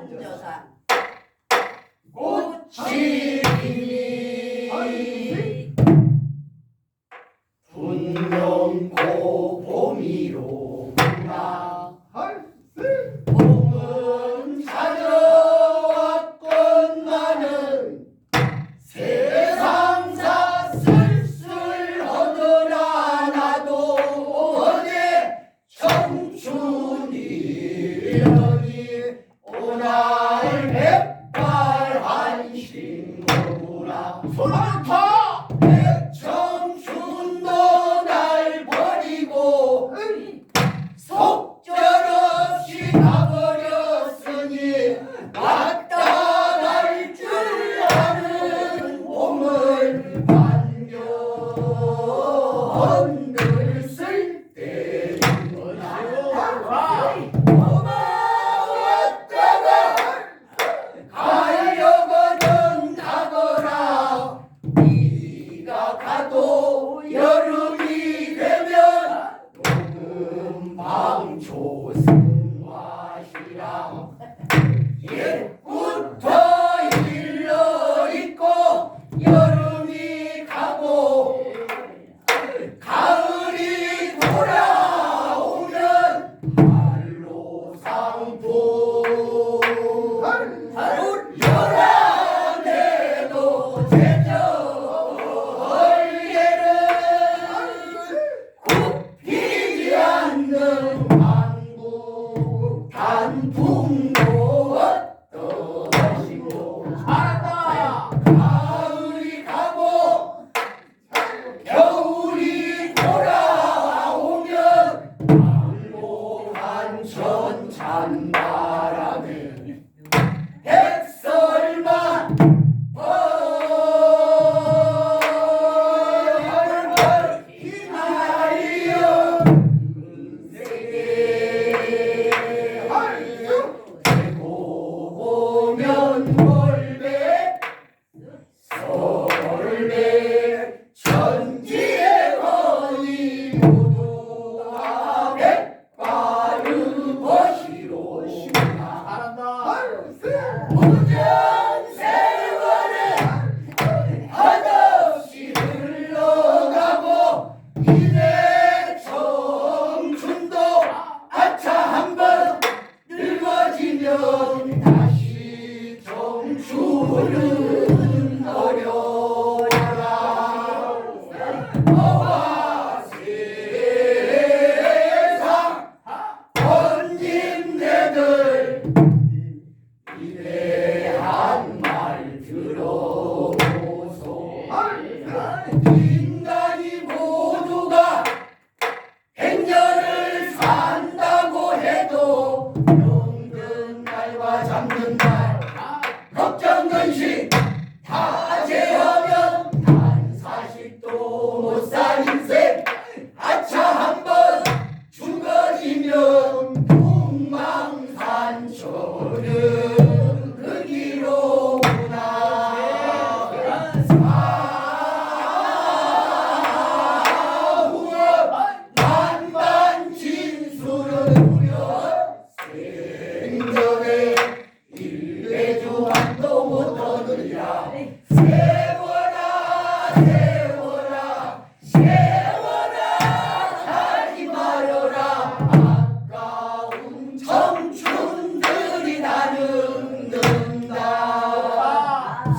선조사 꽃이 분명고 봄이로 봄은 찾아왔건 세상사 쓸쓸하더라도 어제 청춘이여 비가 가도 여름이 되면 녹음 방조세 울면 다시 정수를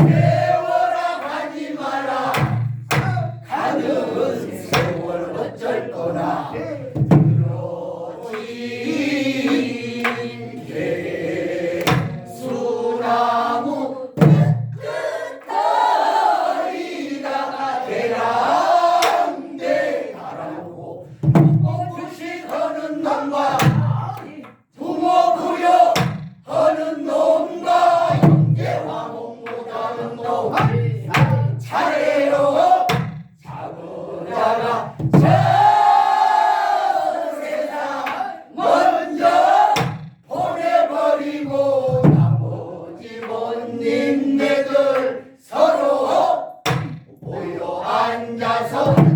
Yeah. That's all.